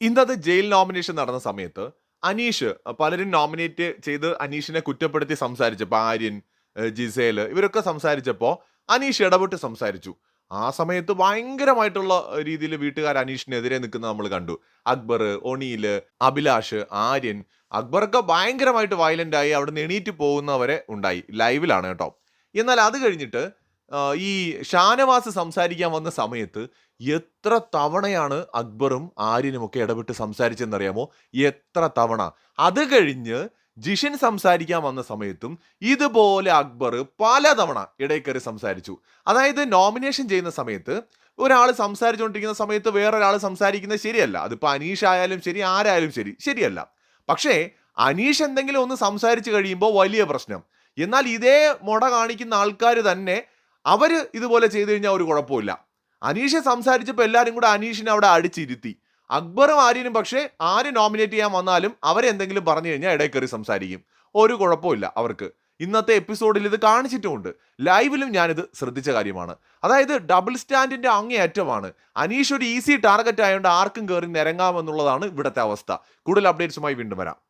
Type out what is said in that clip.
ഇന്നത്തെ jail nomination നടന്ന സമയത്ത് അനീഷ് പലരും നോമിനേറ്റ് ചെയ്ത് അനീഷിനെ കുറ്റപ്പെടുത്തി സംസാരിച്ചപ്പോൾ ആര്യൻ ജിസേൽ ഇവരൊക്കെ സംസാരിച്ചപ്പോൾ അനീഷ് ഇടപെട്ട് സംസാരിച്ചു. ആ സമയത്ത് ഭയങ്കരമായിട്ടുള്ള രീതിയിൽ വീട്ടുകാർ അനീഷിനെതിരെ നിൽക്കുന്നത് നമ്മൾ കണ്ടു. അക്ബർ ഒണീൽ അഭിലാഷ് ആര്യൻ അക്ബറൊക്കെ ഭയങ്കരമായിട്ട് വയലന്റ് ആയി അവിടെ നിന്ന് എണീറ്റ് പോകുന്നവരെ ഉണ്ടായി. ലൈവിലാണ് കേട്ടോ. എന്നാൽ അത് കഴിഞ്ഞിട്ട് ഈ ഷാനവാസ് സംസാരിക്കാൻ വന്ന സമയത്ത് എത്ര തവണയാണ് അക്ബറും ആര്യനും ഒക്കെ ഇടപെട്ട് സംസാരിച്ചെന്നറിയാമോ? എത്ര തവണ. അത് കഴിഞ്ഞ് ജിഷൻ സംസാരിക്കാൻ വന്ന സമയത്തും ഇതുപോലെ അക്ബർ പലതവണ ഇടയിൽ കയറി സംസാരിച്ചു. അതായത് നോമിനേഷൻ ചെയ്യുന്ന സമയത്ത് ഒരാൾ സംസാരിച്ചുകൊണ്ടിരിക്കുന്ന സമയത്ത് വേറൊരാൾ സംസാരിക്കുന്നത് ശരിയല്ല. അതിപ്പോൾ അനീഷ് ആയാലും ശരി ആരായാലും ശരി ശരിയല്ല. പക്ഷേ അനീഷ് എന്തെങ്കിലും ഒന്ന് സംസാരിച്ചു കഴിയുമ്പോൾ വലിയ പ്രശ്നം. എന്നാൽ ഇതേ മുട കാണിക്കുന്ന ആൾക്കാർ തന്നെ അവർ ഇതുപോലെ ചെയ്തു കഴിഞ്ഞാൽ ഒരു കുഴപ്പമില്ല. അനീഷ് സംസാരിച്ചപ്പോൾ എല്ലാവരും കൂടെ അനീഷിനെ അവിടെ അടിച്ചിരുത്തി. അക്ബറും ആര്യനും പക്ഷേ ആര് നോമിനേറ്റ് ചെയ്യാൻ വന്നാലും അവരെന്തെങ്കിലും പറഞ്ഞു കഴിഞ്ഞാൽ ഇടയിൽ കയറി സംസാരിക്കും. ഒരു കുഴപ്പമില്ല അവർക്ക്. ഇന്നത്തെ എപ്പിസോഡിൽ ഇത് കാണിച്ചിട്ടുമുണ്ട്. ലൈവിലും ഞാനിത് ശ്രദ്ധിച്ച കാര്യമാണ്. അതായത് ഡബിൾ സ്റ്റാൻഡിന്റെ അങ്ങേയറ്റമാണ്. അനീഷ് ഒരു ഈസി ടാർഗറ്റ് ആയതുകൊണ്ട് ആർക്കും കയറി നിരങ്ങാമെന്നുള്ളതാണ് ഇവിടുത്തെ അവസ്ഥ. കൂടുതൽ അപ്ഡേറ്റ്സുമായി വീണ്ടും വരാം.